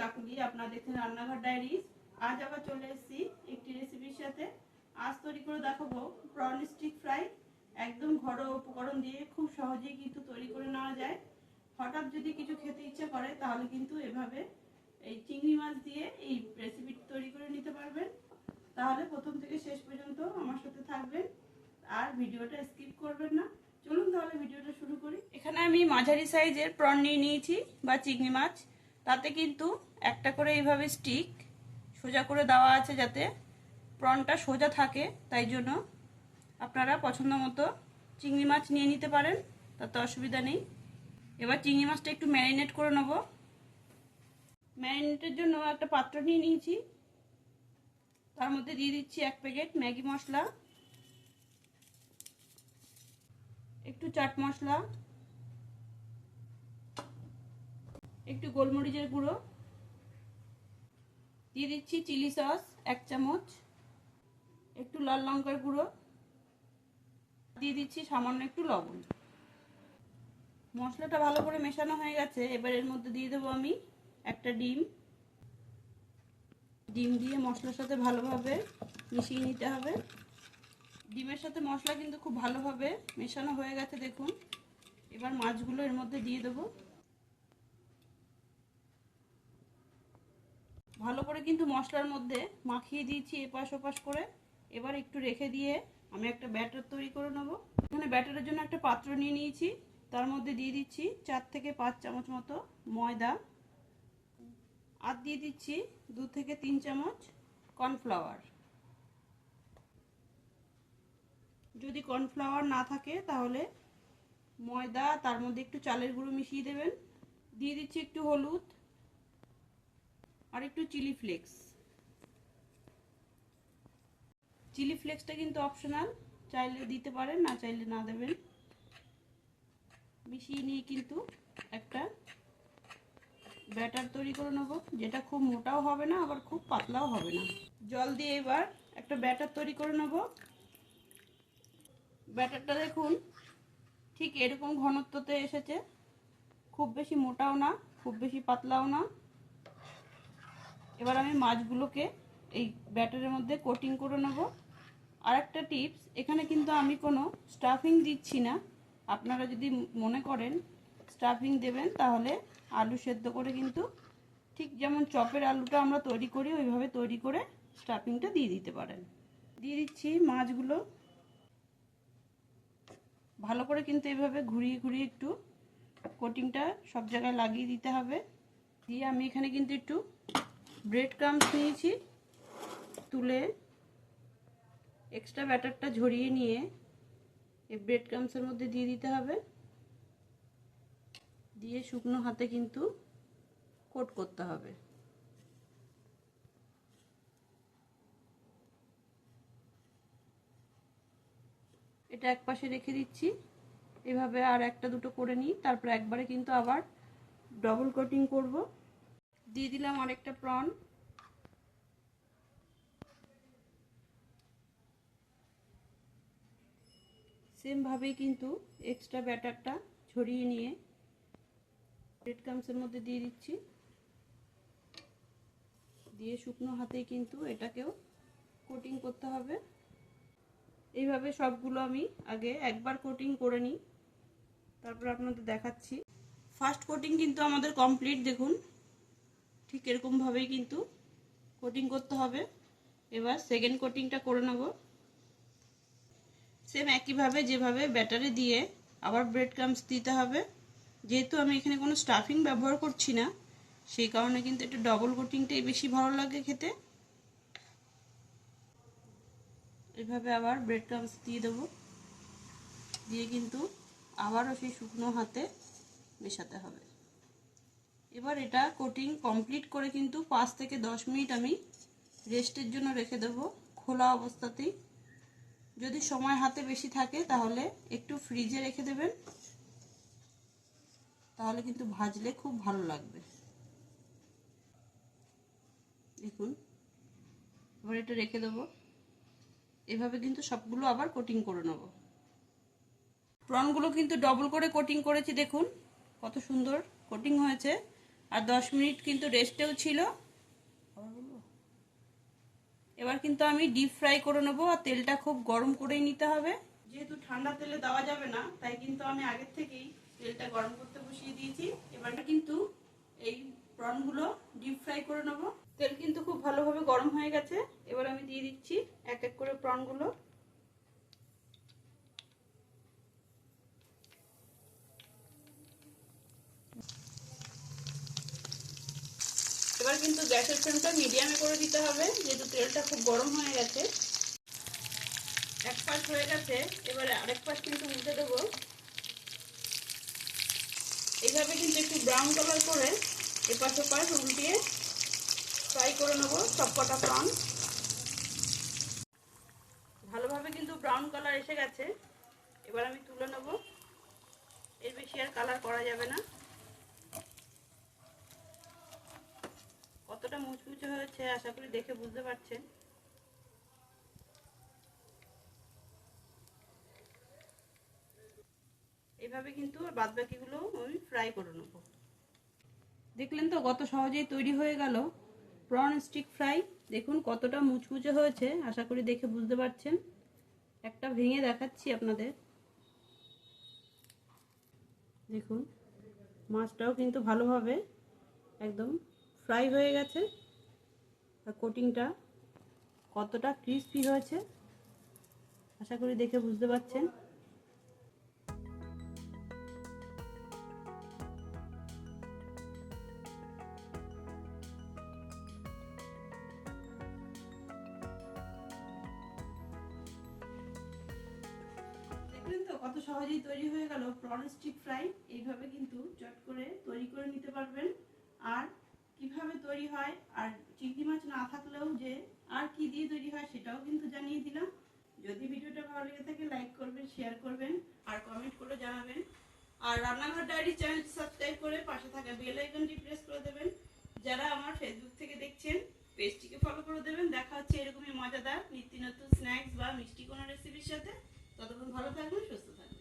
কাকুলি, আপনারা দেখছেন রান্নাঘর ডায়েরিজ। আজ আবার চলে এসেছি একটি রেসিপির সাথে। আজ তৈরি করে দেখাবো প্রন স্টিক ফ্রাই একদম ঘরোয়া উপকরণ দিয়ে খুব সহজেই কিন্তু তৈরি করে নেওয়া যায়। হঠাৎ যদি কিছু খেতে ইচ্ছে করে, তাহলে কিন্তু এভাবে এই চিংড়ি মাছ দিয়ে এই রেসিপি তৈরি করে নিতে পারবেন। তাহলে প্রথম থেকে শেষ পর্যন্ত আমার সাথে থাকবেন। আর ভিডিওটা স্কিপ করবেন না। চলুন তাহলে ভিডিওটা শুরু করি। এখানে আমি মাঝারি সাইজের প্রন নিয়ে নিয়েছি বা চিংড়ি মাছ। তাতে কিন্তু একটা করে এইভাবে স্টিক সোজা করে দেওয়া আছে যাতে প্রনটা সোজা থাকে, তাই জন্য আপনারা পছন্দ মতো চিংড়ি মাছ নিয়ে নিতে পারেন, তাতে অসুবিধা নেই। এবার চিংড়ি মাছটা একটু ম্যারিনেট করে নেব। ম্যারিনেটের জন্য একটা পাত্র নিয়ে নিয়েছি। তার মধ্যে দিয়ে দিচ্ছি এক প্যাকেট ম্যাগি মশলা, একটু চাট মশলা একটু গোলমরিচের গুঁড়ো। দিয়ে দিচ্ছি চিলি সস, এক চামচ। একটু লাল লঙ্কার গুঁড়ো। দিয়ে দিচ্ছি সামান্য একটু লবণ। মশলাটা ভালো করে মেশানো হয়ে গেছে, এবার এর মধ্যে দিয়ে দেবো আমি একটা ডিম। ডিম দিয়ে মশলার সাথে ভালোভাবে মিশিয়ে নিতে হবে। ডিমের সাথে মশলা কিন্তু খুব ভালোভাবে মেশানো হয়ে গেছে, দেখুন। এবার মাছগুলো এর মধ্যে দিয়ে দেবো। ভালো করে কিন্তু মশলার মধ্যে মাখিয়ে দিয়েছি এপাশ ওপাশ করে। এবার একটু রেখে দিয়ে আমি একটা ব্যাটার তৈরি করে নেব। এখানে ব্যাটারের জন্য একটা পাত্র নিয়ে নিয়েছি। তার মধ্যে দিয়ে দিচ্ছি চার থেকে পাঁচ চামচ মতো ময়দা। আর দিয়ে দিচ্ছি দু থেকে তিন চামচ কর্নফ্লাওয়ার। যদি কর্নফ্লাওয়ার না থাকে তাহলে ময়দা, তার মধ্যে একটু চালের গুঁড়ো মিশিয়ে দেবেন। দিয়ে দিচ্ছি একটু হলুদ। আর একটু চিলি ফ্লেক্স। চিলি ফ্লেক্সটা কিন্তু অপশনাল চাইলে দিতে পারেন, না চাইলে না দেবেন। মিশিয়ে নিয়ে কিন্তু একটা ব্যাটার তৈরি করে নেব, যেটা খুব মোটাও হবে না, আবার খুব পাতলাও হবে না। জল দিয়ে এবার একটা ব্যাটার তৈরি করে নেব। ব্যাটারটা দেখুন, ঠিক এরকম ঘনত্বতে এসেছে। খুব বেশি মোটাও না, খুব বেশি পাতলাও না। এবার আমি মাছগুলোকে এই ব্যাটারের মধ্যে কোটিং করে নেব। আর একটা টিপস এখানে কিন্তু আমি কোনো স্টাফিং দিচ্ছি না। আপনারা যদি মনে করেন স্টাফিং দেবেন, তাহলে আলু সেদ্ধ করে কিন্তু ঠিক যেমন চপের আলুটা আমরা তৈরি করি, ওইভাবে তৈরি করে স্টাফিংটা দিয়ে দিতে পারেন। দিয়ে দিচ্ছি মাছগুলো। ভালো করে কিন্তু এইভাবে ঘুরিয়ে ঘুরিয়ে একটু কোটিংটা সব জায়গায় লাগিয়ে দিতে হবে। দিয়ে আমি এখানে কিন্তু একটু ব্রেড ক্রামস নিয়েছি, তুলে এক্সট্রা ব্যাটারটা ঝরিয়ে নিয়ে এই ব্রেড ক্রামসের মধ্যে দিয়ে দিতে হবে। দিয়ে শুকনো হাতে কিন্তু কোট করতে হবে। এটা এক পাশে রেখে দিচ্ছি। এভাবে আর একটা দুটো করে নিই, তারপর একবারে কিন্তু আবার ডবল কোটিং করব। দিয়ে দিলাম আরেকটা প্রন। সেমভাবেই কিন্তু এক্সট্রা ব্যাটারটা ছড়িয়ে নিয়ে ব্রেড ক্রামসের মধ্যে দিয়ে দিচ্ছি। দিয়ে শুকনো হাতেই কিন্তু এটাকেও কোটিং করতে হবে। এইভাবে সবগুলো আমি আগে একবার কোটিং করে নিই। তারপর আপনাদের দেখাচ্ছি। ফার্স্ট কোটিং কিন্তু আমাদের কমপ্লিট দেখুন। ঠিক এরকমভাবেই কিন্তু কোটিং করতে হবে। এবার সেকেন্ড কোটিংটা করে নেব। সেম একইভাবে যেভাবে ব্যাটারে দিয়ে আবার ব্রেড ক্রামস দিতে হবে। যেহেতু আমি এখানে কোনো স্টাফিং ব্যবহার করছি না, সেই কারণে কিন্তু একটু ডবল কোটিংটাই বেশি ভালো লাগে খেতে। এভাবে আবার ব্রেড ক্রামস দিয়ে দেবো। দিয়ে কিন্তু আবারও সেই শুকনো হাতে মেশাতে হবে। এবার এটা কোটিং কমপ্লিট করে কিন্তু পাঁচ থেকে দশ মিনিট আমি রেস্টের জন্য রেখে দেবো খোলা অবস্থাতেই। যদি সময় হাতে বেশি থাকে তাহলে একটু ফ্রিজে রেখে দেবেন। তাহলে কিন্তু ভাজলে খুব ভালো লাগবে। দেখুন, এবার এটা রেখে দেবো। এভাবে কিন্তু সবগুলো আবার কোটিং করে নেব। প্রনগুলো কিন্তু ডবল করে কোটিং করেছি, দেখুন, কত সুন্দর কোটিং হয়েছে। আর দশ মিনিট কিন্তু রেস্টেও ছিল। এবার কিন্তু আমি ডিপ ফ্রাই করে নেব আর তেলটা খুব গরম করেই নিতে হবে। যেহেতু ঠান্ডা তেলে দেওয়া যাবে না, তাই কিন্তু আমি আগের থেকেই তেলটা গরম করতে বসিয়ে দিয়েছি। এবার কিন্তু এই প্রনগুলো ডিপ ফ্রাই করে নেব। তেল কিন্তু খুব ভালোভাবে গরম হয়ে গেছে। এবার আমি দিয়ে দিচ্ছি এক এক করে প্রনগুলো। কিন্তু গ্যাসের ফ্লেমটা মিডিয়ামে করে দিতে হবে, যেহেতু তেলটা খুব গরম হয়ে গেছে। এক পাশ হয়ে গেছে, এবারে আরেক পাশ কিন্তু উল্টে দেবো। এইভাবে কিন্তু একটু ব্রাউন কালার করে এপাশ ওপাশ উল্টিয়ে ফ্রাই করে নেব সবকটা প্রন ভালোভাবে কিন্তু ব্রাউন কালার এসে গেছে। এবার আমি তুলে নেব। এর বেশি আর কালার করা যাবে না। কতটা মুচমুচে হয়েছে আশা করি দেখে বুঝতে পারছেন। এভাবে কিন্তু বাদ বাকিগুলো আমি ফ্রাই করে নেব। দেখলেন তো কত সহজেই তৈরি হয়ে গেল প্রন স্টিক ফ্রাই দেখুন কতটা মুচমুচে হয়েছে, আশা করি দেখে বুঝতে পারছেন। একটা ভেঙে দেখাচ্ছি আপনাদের। দেখুন, মাছটাও কিন্তু ভালোভাবে একদম ফ্রাই হয়ে গেছে। আর কোটিংটা কতটা ক্রিস্পি হয়েছে, আশা করি দেখে বুঝতে পারছেন। কত সহজেই তৈরি হয়ে গেল প্রন স্টিক ফ্রাই। এইভাবে কিন্তু চট করে তৈরি করে নিতে পারবেন। তৈরি হয়। আর চিংড়ি মাছ না থাকলেও যে আর কি দিয়ে তৈরি হয় সেটাও কিন্তু জানিয়ে দিলাম। যদি ভিডিওটা ভালো লেগে থাকে লাইক করবেন শেয়ার করবেন, আর কমেন্ট করে জানাবেন। আর রান্নাঘর ডায়েরি চ্যানেলটি সাবস্ক্রাইব করে পাশে থাকা বেল আইকনটি প্রেস করে দেবেন। যারা আমার ফেসবুক থেকে দেখছেন পেজটিকে ফলো করে দেবেন। দেখা হচ্ছে এরকমই মজাদার নিত্য নতুন স্ন্যাক্স বা মিষ্টি কোনো রেসিপির সাথে। ততক্ষণ ভালো থাকবেন, সুস্থ থাকবেন।